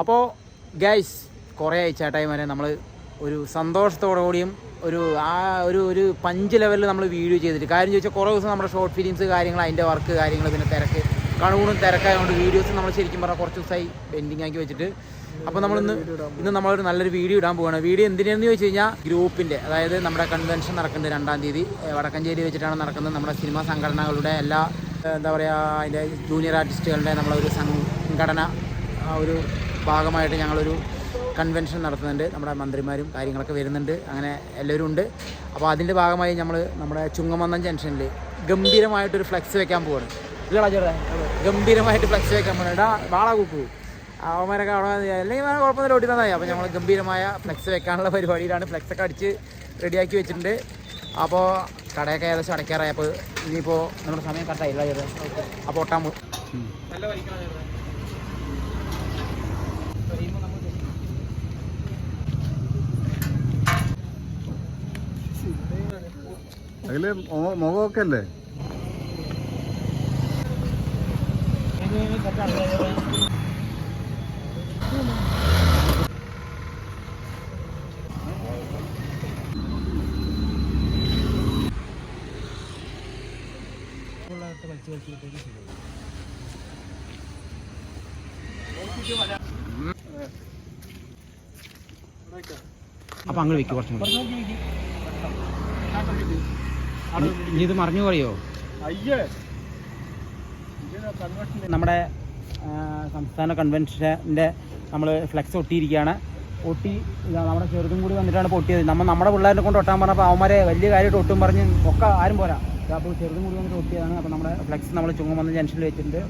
അപ്പോൾ ഗൈസ് കുറേ ടൈം വരെ നമ്മൾ ഒരു സന്തോഷത്തോടു കൂടിയും ഒരു ആ ഒരു ഒരു പഞ്ച് ലെവലിൽ നമ്മൾ വീഡിയോ ചെയ്തിട്ട്. കാര്യം ചോദിച്ചാൽ കുറേ ദിവസം നമ്മുടെ ഷോർട്ട് ഫിലിംസ് കാര്യങ്ങൾ അതിന്റെ വർക്ക് കാര്യങ്ങൾ പിന്നെ തിരക്ക്. കണൂണും തിരക്കായതുകൊണ്ട് വീഡിയോസ് നമ്മൾ ശരിക്കും പറഞ്ഞാൽ കുറച്ച് ദിവസമായി പെൻഡിങ് ആക്കി വെച്ചിട്ട്. അപ്പോൾ നമ്മൾ ഇന്ന് ഇന്ന് നമ്മളൊരു നല്ലൊരു വീഡിയോ ഇടാൻ പോവാണ്. വീഡിയോ എന്തിനാന്ന് ചോദിച്ചു കഴിഞ്ഞാൽ ഗ്രൂപ്പിന്റെ അതായത് നമ്മുടെ കൺവെൻഷൻ നടക്കുന്നത് രണ്ടാം തീയതി. വടക്കഞ്ചേരി വെച്ചിട്ടാണ് നടക്കുന്നത് നമ്മുടെ സിനിമാ സംഘടനകളുടെ എല്ലാ എന്താ പറയുക അതിന്റെ ജൂനിയർ ആർട്ടിസ്റ്റുകളുടെ നമ്മളൊരു സംഘടന ഒരു ഭാഗമായിട്ട് ഞങ്ങളൊരു കൺവെൻഷൻ നടത്തുന്നുണ്ട്. നമ്മുടെ മന്ത്രിമാരും കാര്യങ്ങളൊക്കെ വരുന്നുണ്ട്. അങ്ങനെ എല്ലാവരും ഉണ്ട്. അപ്പോൾ അതിന്റെ ഭാഗമായി നമ്മൾ നമ്മുടെ ചുങ്ങമന്നം ജംഗ്ഷനിൽ ഗംഭീരമായിട്ടൊരു ഫ്ലെക്സ് വെക്കാൻ പോവാണ്. ഗംഭീരമായിട്ട് ഫ്ലെക്സ് വെക്കാൻ പോകണം എടാ വാള കൂക്കു അവന്മാരൊക്കെ അവിടെ അല്ലെങ്കിൽ വേറെ കുഴപ്പമൊന്നും ഓടിക്കുന്നതായി അപ്പോൾ ഞങ്ങൾ ഗംഭീരമായ ഫ്ലെക്സ് വെക്കാനുള്ള പരിപാടിയിലാണ്. ഫ്ലെക്സ് ഒക്കെ അടിച്ച് റെഡിയാക്കി വെച്ചിട്ടുണ്ട്. അപ്പോൾ കടയൊക്കെ ഏകദേശം അടയ്ക്കാറായി. അപ്പോൾ ഇനിയിപ്പോൾ നമ്മുടെ സമയം കറക്റ്റായില്ല ചെയ്ത് അപ്പോൾ ഒട്ടാൻ പോകും അതിൽ മുഖമൊക്കെ അല്ലേ? അപ്പോൾ അങ്ങോട്ട് വെക്കും കുറച്ചും കൂടി. ഇനി ഇത് മറിഞ്ഞു പറയോ അയ്യേ. നമ്മുടെ സംസ്ഥാന കൺവെൻഷന്റെ നമ്മൾ ഫ്ലെക്സ് ഒട്ടിയിരിക്കുകയാണ്. ഒട്ടി ഇതാ നമ്മുടെ ചെറുതും കൂടി വന്നിട്ടാണ് ഇപ്പോൾ ഒട്ടിയത്. നമ്മൾ നമ്മുടെ പിള്ളേരെ കൊണ്ട് ഒട്ടാൻ പറഞ്ഞപ്പോൾ അവന്മാരെ വലിയ കാര്യമായിട്ട് ഒട്ടും പറഞ്ഞ് ഒക്കെ ആരും പോരാ. അപ്പോൾ ചെറുതും കൂടി വന്നിട്ട് ഒട്ടിയതാണ് അപ്പോൾ നമ്മുടെ ഫ്ലെക്സ് നമ്മൾ ചുങ്കുമന്ന് ജംഗ്ഷനിൽ വെച്ചിട്ടുണ്ട്.